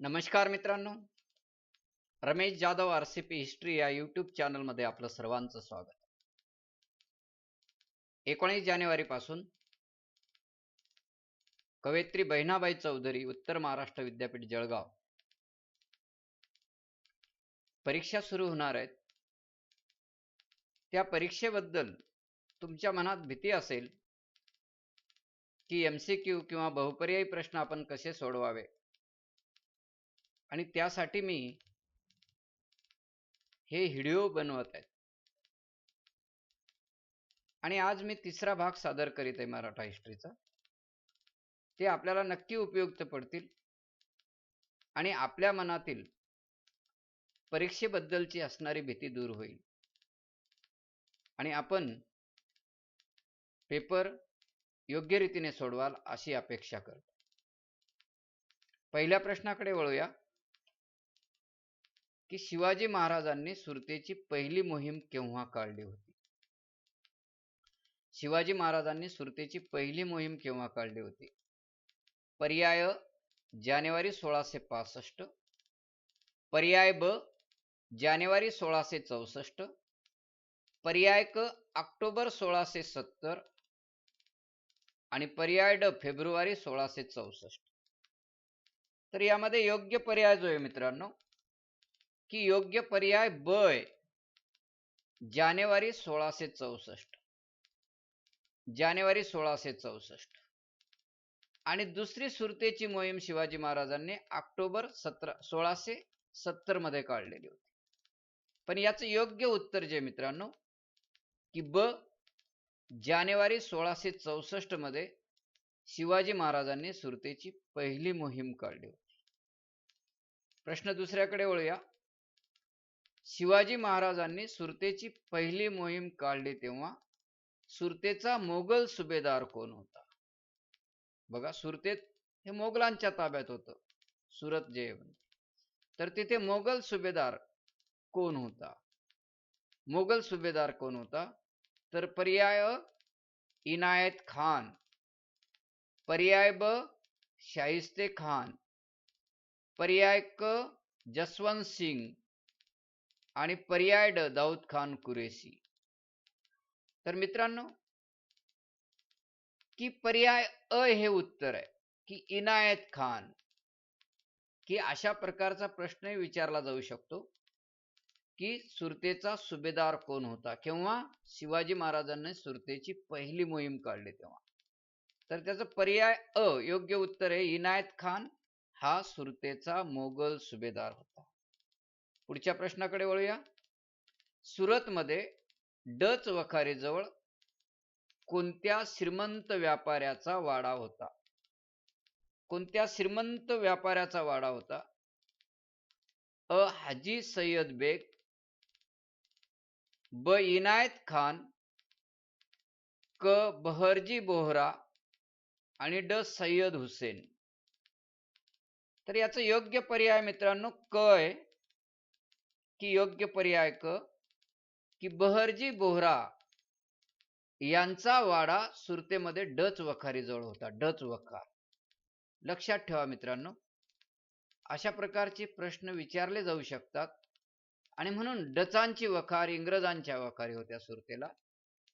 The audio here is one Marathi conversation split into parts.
नमस्कार मित्रांनो. रमेश जाधव आरसीपी हिस्ट्री या युट्यूब चॅनलमध्ये आपलं सर्वांचं स्वागत. एकोणीस जानेवारी पासून कवयित्री बहिणाबाई चौधरी उत्तर महाराष्ट्र विद्यापीठ जळगाव. परीक्षा सुरू होणार आहेत. त्या परीक्षेबद्दल तुमच्या मनात भीती असेल की एम सी क्यू किंवा बहुपर्यायी प्रश्न आपण कसे सोडवावे? आणि त्यासाठी मी हे व्हिडिओ बनवत आहे. आणि आज मी तिसरा भाग सादर करीत आहे मराठा हिस्ट्रीचा. ते आपल्याला नक्की उपयुक्त पडतील. आणि आपल्या मनातील परीक्षेबद्दलची असणारी भीती दूर होईल. आणि आपण पेपर योग्य रीतीने सोडवाल अशी अपेक्षा करतो. पहिल्या प्रश्नाकडे वळूया. की शिवाजी महाराजांनी सुरतेची पहिली मोहीम केव्हा काढली होती? शिवाजी महाराजांनी सुरतेची पहिली मोहीम केव्हा काढली होती? पर्याय जानेवारी सोळाशे पासष्ट. पर्याय ब जानेवारी सोळाशे चौसष्ट. पर्याय क ऑक्टोबर सोळाशे सत्तर. आणि पर्याय ड फेब्रुवारी सोळाशे चौसष्ट. तर यामध्ये योग्य पर्याय जो आहे मित्रांनो की योग्य पर्याय ब जानेवारी सोळाशे चौसष्ट. जानेवारी सोळाशे चौसष्ट. आणि दुसरी सुरतेची मोहीम शिवाजी महाराजांनी ऑक्टोबर सतरा सोळाशे सत्तरमध्ये काढलेली होती. पण याचं योग्य उत्तर जे मित्रांनो की ब जानेवारी सोळाशे चौसष्टमध्ये शिवाजी महाराजांनी सुरतेची पहिली मोहीम काढली होती. प्रश्न दुसऱ्याकडे वळूया. शिवाजी महाराजांनी सुरतेची पहिली मोहीम काढली तेव्हा सुरतेचा मोगल सुभेदार कोण होता? बघा सुरतेत हे मोगलांच्या ताब्यात होतं सुरत जे तर तिथे मोगल सुभेदार कोण होता? मोगल सुभेदार कोण होता? तर पर्याय इनायत खान पर्याय ब शाहिस्ते खान पर्याय क जसवंत सिंग आणि पर्याय ड दाऊद खान कुरेशी. तर मित्रांनो की पर्याय अ हे उत्तर आहे की इनायत खान. की अशा प्रकारचा प्रश्न विचारला जाऊ शकतो की सुरतेचा सुभेदार कोण होता किंवा शिवाजी महाराजांनी सुरतेची पहिली मोहीम काढली तेव्हा. तर त्याचा पर्याय अ योग्य उत्तर आहे इनायत खान हा सुरतेचा मोगल सुभेदार होता. पुढच्या प्रश्नाकडे वळूया. सुरतमध्ये डच वखारीजवळ कोणत्या श्रीमंत व्यापाऱ्याचा वाडा होता? कोणत्या श्रीमंत व्यापाऱ्याचा वाडा होता? अ. हाजी सय्यद बेग ब. इनायत खान क. बहरजी बोहरा आणि ड. सय्यद हुसेन. तर याचं योग्य पर्याय मित्रांनो क आहे. की योग्य पर्याय क की बहरजी बोहरा यांचा वाडा सुरतेमध्ये डच वखारी जवळ होता डच वखार. लक्षात ठेवा मित्रांनो अशा प्रकारचे प्रश्न विचारले जाऊ शकतात आणि म्हणून डचांची वखार इंग्रजांच्या वखारी होत्या सुरतेला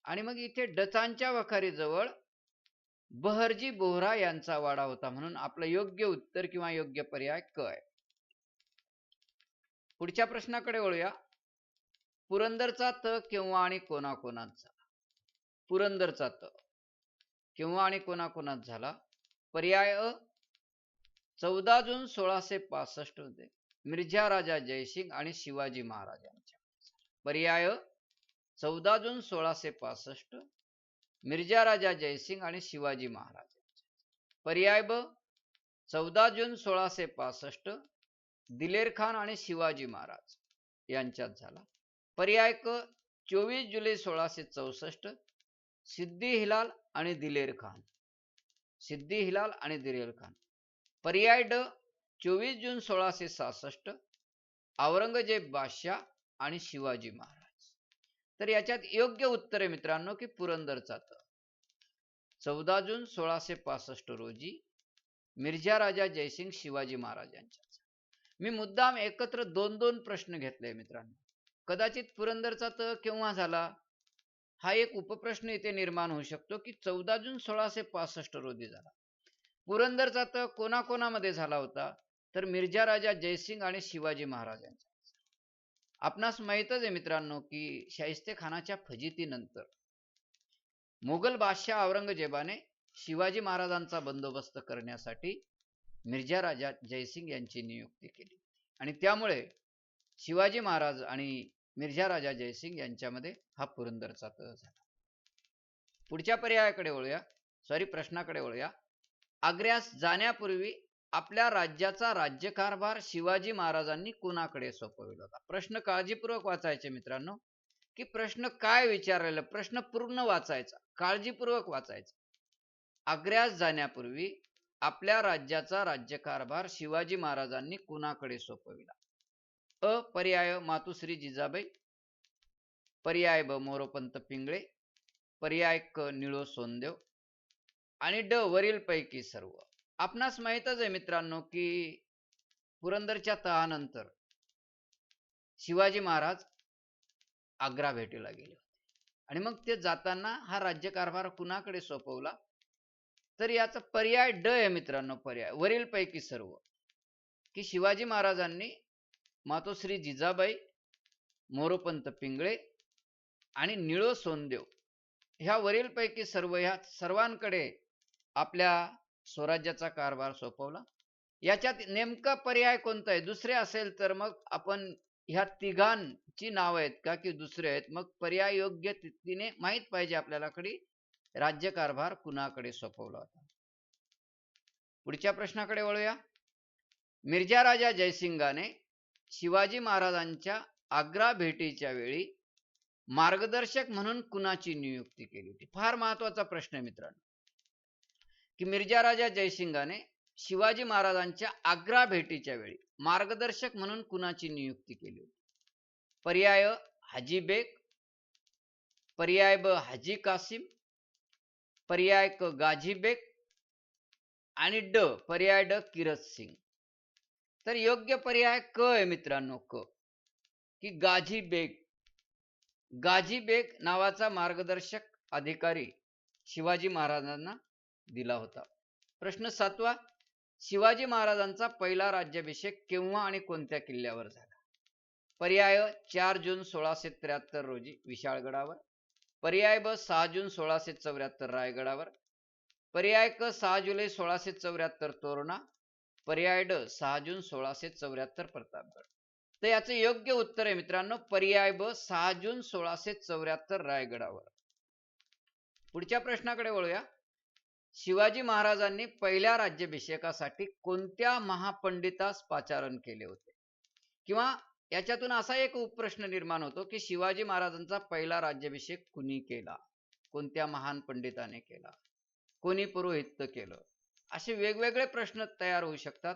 आणि मग इथे डचांच्या वखारी जवळ बहरजी बोहरा यांचा वाडा होता म्हणून आपलं योग्य उत्तर किंवा योग्य पर्याय क आहे. पुढच्या प्रश्नाकडे वळूया. पुरंदरचा त केव्हा आणि कोणाकोणाचा पुरंदरचा त केव्हा आणि कोणाकोणात झाला? पर्याय अ चौदा जून सोळाशे पासष्टमध्ये मिर्झा राजा जयसिंग आणि शिवाजी महाराजांच्या पर्याय चौदा जून सोळाशे पासष्ट मिर्झा राजा जयसिंग आणि शिवाजी महाराज पर्याय ब चौदा जून सोळाशे पासष्ट दिलेर खान आणि शिवाजी महाराज यांच्यात झाला. पर्याय क चोवीस जुलै सोळाशे चौसष्ट सिद्धी हिलाल आणि दिलेर खान. सिद्धी हिलाल आणि दिलेर खान. पर्याय ड चोवीस जून सोळाशे सहासष्ट औरंगजेब बादशाह आणि शिवाजी महाराज. तर याच्यात योग्य उत्तर आहे मित्रांनो की पुरंदरचा त. चौदा जून सोळाशे पासष्ट रोजी मिर्झा राजा जयसिंग शिवाजी महाराजांच्या मी मुद्दाम एकत्र दोन दोन प्रश्न घेतले मित्रांनो. कदाचित पुरंदरचा तर केव्हा झाला? हा एक उपप्रश्न इथे निर्माण होऊ शकतो की चौदा जून सोळाशे पासष्ट रोजी झाला. पुरंदरचा तर कोणाकोणामध्ये झाला होता? तर मिर्झा राजा जयसिंग आणि शिवाजी महाराजांचा. आपणास माहितच आहे मित्रांनो की शाहिस्ते खानाच्या फजितीनंतर मुघल बादशाह औरंगजेबाने शिवाजी महाराजांचा बंदोबस्त करण्यासाठी मिर्जा राजा जयसिंग यांची नियुक्ती केली. आणि त्यामुळे शिवाजी महाराज आणि मिर्झा राजा जयसिंग यांच्यामध्ये हा पुरंदरचा तह झाला. पुढच्या पर्यायाकडे वळूया. सॉरी प्रश्नाकडे वळूया. आग्र्यास जाण्यापूर्वी आपल्या राज्याचा राज्यकारभार शिवाजी महाराजांनी कुणाकडे सोपविला होता? प्रश्न काळजीपूर्वक वाचायचे मित्रांनो. की प्रश्न काय विचारलेला? प्रश्न पूर्ण वाचायचा. काळजीपूर्वक वाचायचा. आग्र्यास जाण्यापूर्वी आपल्या राज्याचा राज्यकारभार शिवाजी महाराजांनी कुणाकडे सोपविला? अ. पर्याय मातुश्री जिजाबाई पर्याय ब. मोरोपंत पिंगळे पर्याय क. निळो सोनदेव आणि ड. वरील पैकी सर्व. आपणास माहीतच आहे मित्रांनो की पुरंदरच्या तहानंतर शिवाजी महाराज आग्रा भेटीला गेले होते. आणि मग ते जाताना हा राज्यकारभार कुणाकडे सोपवला? तर याचा पर्याय ड आहे मित्रांनो पर्याय. वरील पैकी सर्व. की शिवाजी महाराजांनी मातोश्री जिजाबाई मोरोपंत पिंगळे आणि निळो सोनदेव ह्या वरीलपैकी सर्व ह्या सर्वांकडे आपल्या स्वराज्याचा कारभार सोपवला. याच्यात नेमका पर्याय कोणता आहे? दुसरे असेल तर मग आपण ह्या तिघांची नावं आहेत का की दुसरे आहेत? मग पर्याय योग्य तिने माहीत पाहिजे आपल्याला आपल्यालाकडे राज्यकारभार कुणाकडे सोपवला होता? पुढच्या प्रश्नाकडे वळूया. मिर्जा राजा जयसिंगाने शिवाजी महाराजांच्या आग्रा भेटीच्या वेळी मार्गदर्शक म्हणून कुणाची नियुक्ती केली होती? फार महत्त्वाचा प्रश्न आहे मित्रांनो. की मिर्जा राजा जयसिंगाने शिवाजी महाराजांच्या आग्रा भेटीच्या वेळी मार्गदर्शक म्हणून कुणाची नियुक्ती केली होती? पर्याय हाजी बेग पर्याय ब हाजी कासिम पर्याय क गाझीबेग आणि ड पर्याय ड किरत सिंग तर योग्य पर्याय क आहे मित्रांनो क. की गाझी बेग गाझी बेग नावाचा मार्गदर्शक अधिकारी शिवाजी महाराजांना दिला होता. प्रश्न सातवा शिवाजी महाराजांचा पहिला राज्याभिषेक केव्हा आणि कोणत्या किल्ल्यावर झाला? पर्याय चार जून सोळाशे त्र्याहत्तर रोजी विशाळगडावर. पर्याय ब सहा जून सोळाशे चौऱ्याहत्तर रायगडावर. पर्याय क सहा जुलै सोळाशे चौऱ्याहत्तर तोरणा. पर्याय ड सहा जून सोळाशे चौऱ्याहत्तर प्रतापगड. तर याचं योग्य उत्तर आहे मित्रांनो पर्याय ब सहा जून सोळाशे चौऱ्याहत्तर रायगडावर. पुढच्या प्रश्नाकडे वळूया. शिवाजी महाराजांनी पहिल्या राज्याभिषेकासाठी कोणत्या महापंडितास पाचारण केले होते? किंवा याच्यातून असा एक उपप्रश्न निर्माण होतो की शिवाजी महाराजांचा पहिला राज्याभिषेक कुणी केला? कोणत्या महान पंडिताने केला? कोणी पुरोहित केलं? असे वेगवेगळे प्रश्न तयार होऊ शकतात.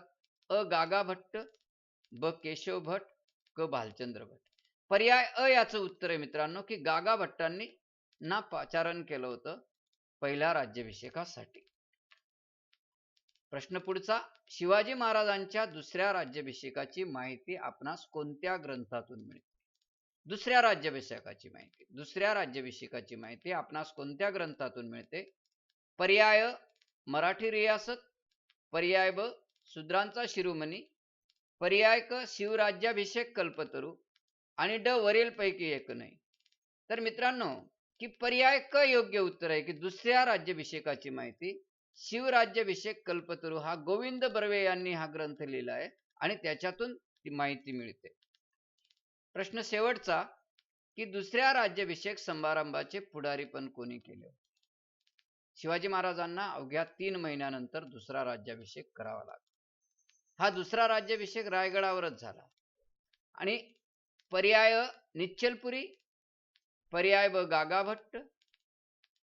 अ गागा भट्ट ब केशव भट्ट क भालचंद्र भट्ट. पर्याय अ याचं उत्तर आहे मित्रांनो की गागा भट्टांनी ना पाचारण केलं होतं पहिल्या राज्याभिषेकासाठी. प्रश्न पुढचा. शिवाजी महाराजांच्या दुसऱ्या राज्याभिषेकाची माहिती आपणास कोणत्या ग्रंथातून मिळते? दुसऱ्या राज्याभिषेकाची माहिती. दुसऱ्या राज्याभिषेकाची माहिती आपणास कोणत्या ग्रंथातून मिळते? पर्याय मराठी रियासत. पर्याय ब शूद्रांचा शिरोमणी. पर्याय क शिवराज्याभिषेक कल्पतरू. आणि ड वरील पैकी एक नाही तर मित्रांनो की पर्याय क योग्य उत्तर आहे की दुसऱ्या राज्याभिषेकाची माहिती शिवराज्याभिषेक कल्पतरू हा गोविंद बर्वे यांनी हा ग्रंथ लिहिला आहे आणि त्याच्यातून ती माहिती मिळते. प्रश्न शेवटचा की दुसऱ्या राज्याभिषेक समारंभाचे पुढारीपण कोणी केले? शिवाजी महाराजांना अवघ्या तीन महिन्यानंतर दुसरा राज्याभिषेक करावा लागला. हा दुसरा राज्याभिषेक रायगडावरच झाला. आणि पर्याय निश्चलपुरी पर्याय ब गागाभट्ट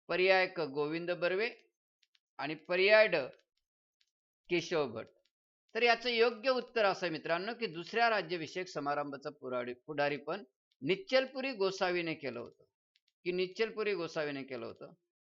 पर्याय क गोविंद बर्वे आणि पर्याय ड केशव भट. तर याचं योग्य उत्तर असं मित्रांनो की दुसऱ्या राज्यविषयक समारंभाचं पुराडी पुढारीपण निश्चलपुरी गोसावीने केलं होतं. की निश्चलपुरी गोसावीने केलं होतं?